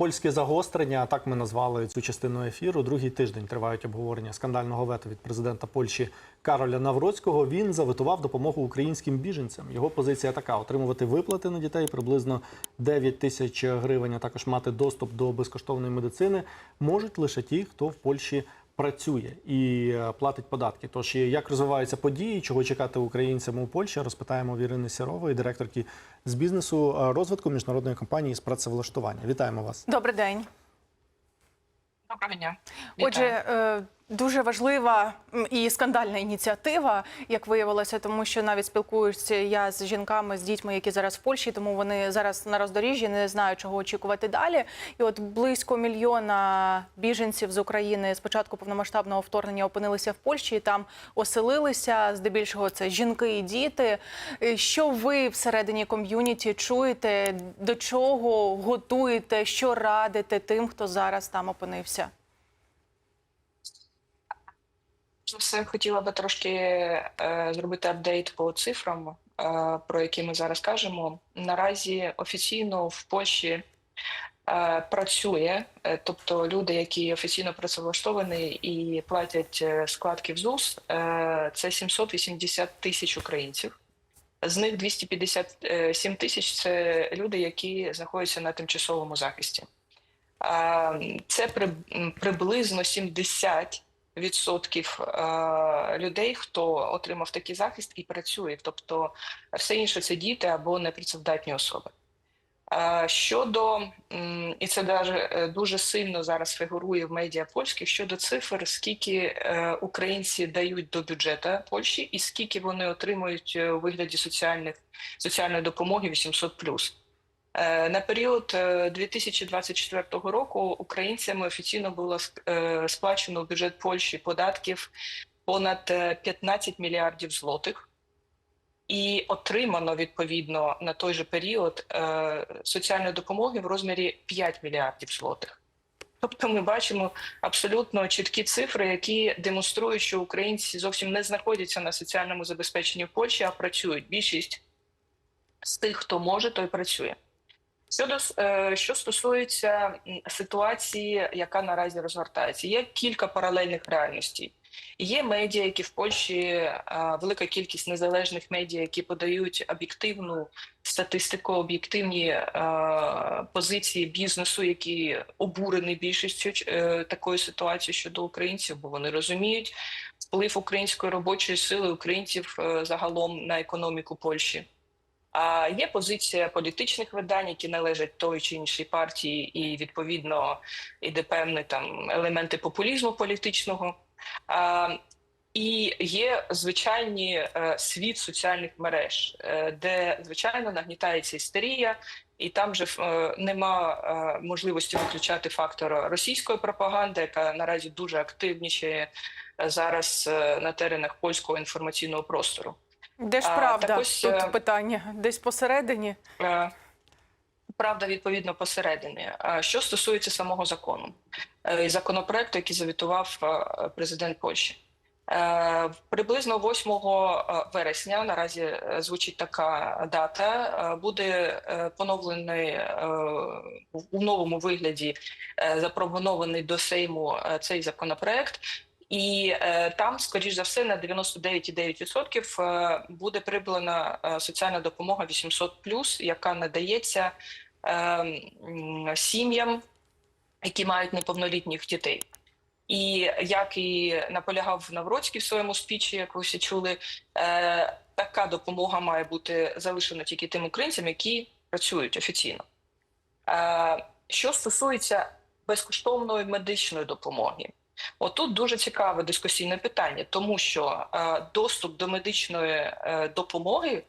польське загострення. Так ми назвали цю частину ефіру. Другий тиждень тривають обговорення скандального вето від президента Польщі Кароля Навроцького. Він заветував допомогу українським біженцям. Його позиція така: отримувати виплати на дітей приблизно 9 тисяч гривень, а також мати доступ до безкоштовної медицини можуть лише ті, хто в Польщі працює і е, платить податки. Тож як розвиваються події, чого чекати українцям у Польщі, розпитаємо в Ірини Сірової, директорки з бізнесу е, розвитку міжнародної компанії з працевлаштування. Вітаємо вас. Добрий день. Доброго дня. Отже, е, дуже важлива і скандальна ініціатива, як виявилося, тому що навіть спілкуюся я з жінками, з дітьми, які зараз в Польщі, тому вони зараз на роздоріжжі не знають, чого очікувати далі. І от близько мільйона біженців з України з початку повномасштабного вторгнення опинилися в Польщі і там оселилися. Здебільшого це жінки і діти. Що ви всередині ком'юніті чуєте? До чого готуєте? Що радите тим, хто зараз там опинився? За все хотіла би трошки е, зробити апдейт по цифрам, е, про які ми зараз кажемо. Наразі офіційно в Польщі е, працює, е, тобто люди, які офіційно працевлаштовані і платять е, складки в ЗУС, е, це 780 тисяч українців. З них 257 тисяч це люди, які знаходяться на тимчасовому захисті. Е, Це при- приблизно 70 відсотків е, людей, хто отримав такий захист і працює. Тобто все інше це діти або непрацевдатні особи. Е, Щодо і це дуже сильно зараз фігурує в медіа польських щодо цифр, скільки е, українці дають до бюджету Польщі, і скільки вони отримують е, у вигляді соціальних соціальної допомоги 800+. Е, На період е, 2024 року українцями офіційно було е, сплачено в бюджет Польщі податків понад е, 15 мільярдів злотих, і отримано відповідно на той же період е, соціальної допомоги в розмірі 5 мільярдів злотих. Тобто ми бачимо абсолютно чіткі цифри, які демонструють, що українці зовсім не знаходяться на соціальному забезпеченні в Польщі, а працюють. Більшість з тих, хто може, той працює. Щодо е, що стосується ситуації, яка наразі розгортається, є кілька паралельних реальностей. Є медіа, які в Польщі велика кількість незалежних медіа, які подають об'єктивну статистику, об'єктивні е, позиції бізнесу, які обурені більшістю е, такої ситуації щодо українців, бо вони розуміють вплив української робочої сили українців загалом на економіку Польщі. А є позиція політичних видань, які належать той чи іншій партії, і відповідно іде певні там елементи популізму політичного. А, і є звичайні е, світ соціальних мереж, е, де звичайно нагнітається істерія, і там же е, нема можливості виключати фактор російської пропаганди, яка наразі дуже активнічає зараз на теренах польського інформаційного простору. Де ж правда? ось, Тут е, питання десь посередині. Е, Правда, відповідно посередині. Що стосується самого закону, Е, і законопроекту, який завітував президент Польщі. Приблизно 8 е, вересня наразі звучить така дата. Буде поновлений у новому вигляді запропонований до Сейму цей законопроект. І е, там, скоріш за все, на 99,9% е, буде прибрана е, соціальна допомога 800+, яка надається сім'ям, які мають неповнолітніх дітей. І як і наполягав Навроцький в своєму спічі, як ви всі чули, е, така допомога має бути залишена тільки тим українцям, які працюють офіційно. Е, що стосується безкоштовної медичної допомоги, отут дуже цікаве дискусійне питання, тому що е, доступ до медичної е, допомоги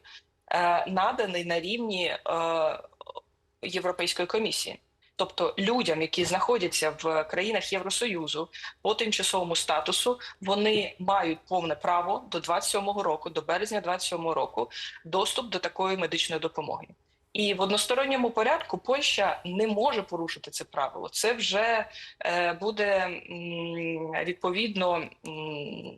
е, наданий на рівні Європейської комісії. Тобто людям, які знаходяться в країнах Євросоюзу по тимчасовому статусу, вони мають повне право до 27-го року, до березня 27-го року, доступ до такої медичної допомоги. І в односторонньому порядку Польща не може порушити це правило. Це вже е, буде відповідно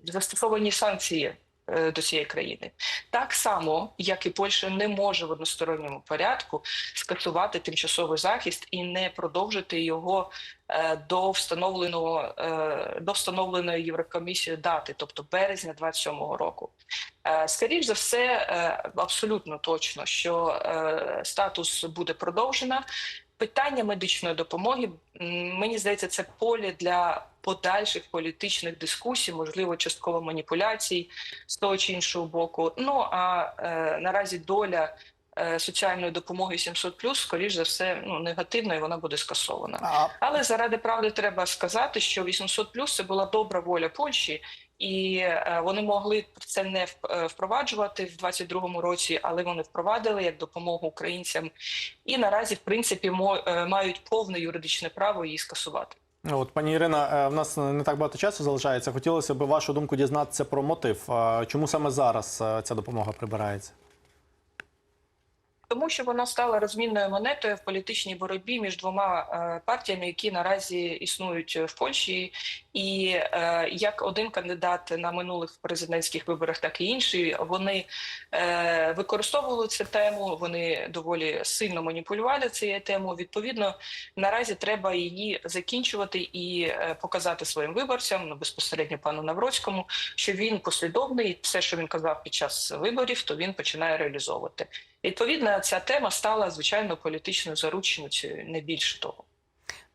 застосовані санкції до цієї країни. Так само, як і Польща не може в односторонньому порядку скасувати тимчасовий захист і не продовжити його е, до встановленого е, до встановленої Єврокомісією дати, тобто березня 27-го року. Е, Скоріш за все, е, абсолютно точно, що е, статус буде продовжено. Питання медичної допомоги мені здається, це поле для подальших політичних дискусій, можливо, частково маніпуляцій з того чи іншого боку. Ну а е, наразі доля е, соціальної допомоги 700+, скоріш за все, ну негативна, і вона буде скасована. Але заради правди треба сказати, що 800 це була добра воля Польщі, і е, вони могли це не е, впроваджувати в 22-му році, але вони впровадили як допомогу українцям, і наразі, в принципі, е, мають повне юридичне право її скасувати. От, пані Ірина, в нас не так багато часу залишається. Хотілося б вашу думку дізнатися про мотив. Чому саме зараз ця допомога прибирається? Тому що вона стала розмінною монетою в політичній боротьбі між двома е, партіями, які наразі існують в Польщі, і е, як один кандидат на минулих президентських виборах, так і інший, вони е, використовували цю тему. Вони доволі сильно маніпулювали цією темою. Відповідно, наразі треба її закінчувати і показати своїм виборцям, ну безпосередньо пану Навроцькому, що він послідовний, все, що він казав під час виборів, то він починає реалізовувати. Відповідно, ця тема стала звичайно політичною заручницею, не більше того.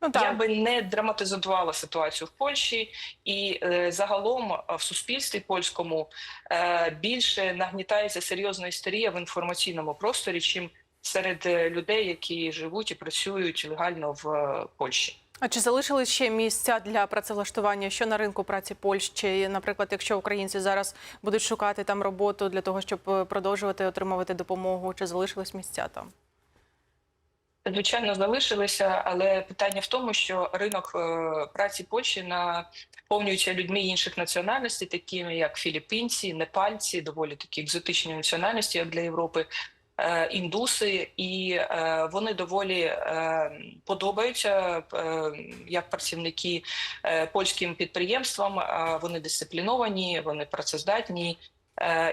Ну так. Я би не драматизувала ситуацію в Польщі, і е, загалом е, в суспільстві польському е, більше нагнітається серйозна істерія в інформаційному просторі, чим серед е, людей, які живуть і працюють легально в е, Польщі. А чи залишились ще місця для працевлаштування що на ринку праці Польщі? Наприклад, якщо українці зараз будуть шукати там роботу для того, щоб е, продовжувати отримувати допомогу, чи залишились місця там? Звичайно, залишилися, але питання в тому, що ринок е, праці Польщі наповнюється людьми інших національностей, такими як філіппінці, непальці, доволі такі екзотичні національності, як для Європи. Е, Індуси, і е, вони доволі е, подобаються як працівники польським підприємствам. Вони дисципліновані, вони працездатні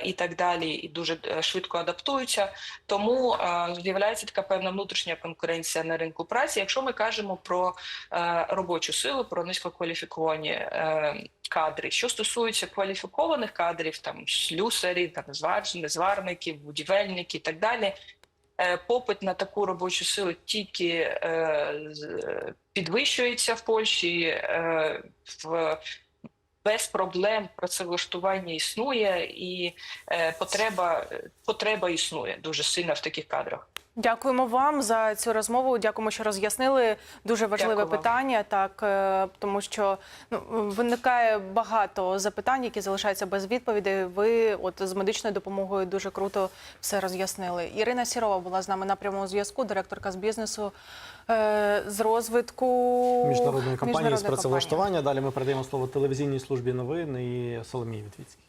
і так далі, і дуже е, швидко адаптуються. Тому е, з'являється така певна внутрішня конкуренція на ринку праці. Якщо ми кажемо про е, робочу силу, про низькокваліфіковані е, кадри, що стосується кваліфікованих кадрів, там слюсарів, там звар- зварників, будівельників і так далі. е, Попит на таку робочу силу тільки е, підвищується в Польщі. Е, в без проблем працевлаштування існує, і е, потреба, потреба існує дуже сильно в таких кадрах. Дякуємо вам за цю розмову. Дякуємо, що роз'яснили дуже важливе Дякую вам. питання. Так е, тому, що ну виникає багато запитань, які залишаються без відповідей. Ви, от з медичною допомогою, дуже круто все роз'яснили. Ірина Сірова була з нами на прямому зв'язку, директорка з бізнесу е, з розвитку Міжнародної компанії з працевлаштування. Далі ми передаємо слово телевізійній службі новин і Соломії Вітвіцькій.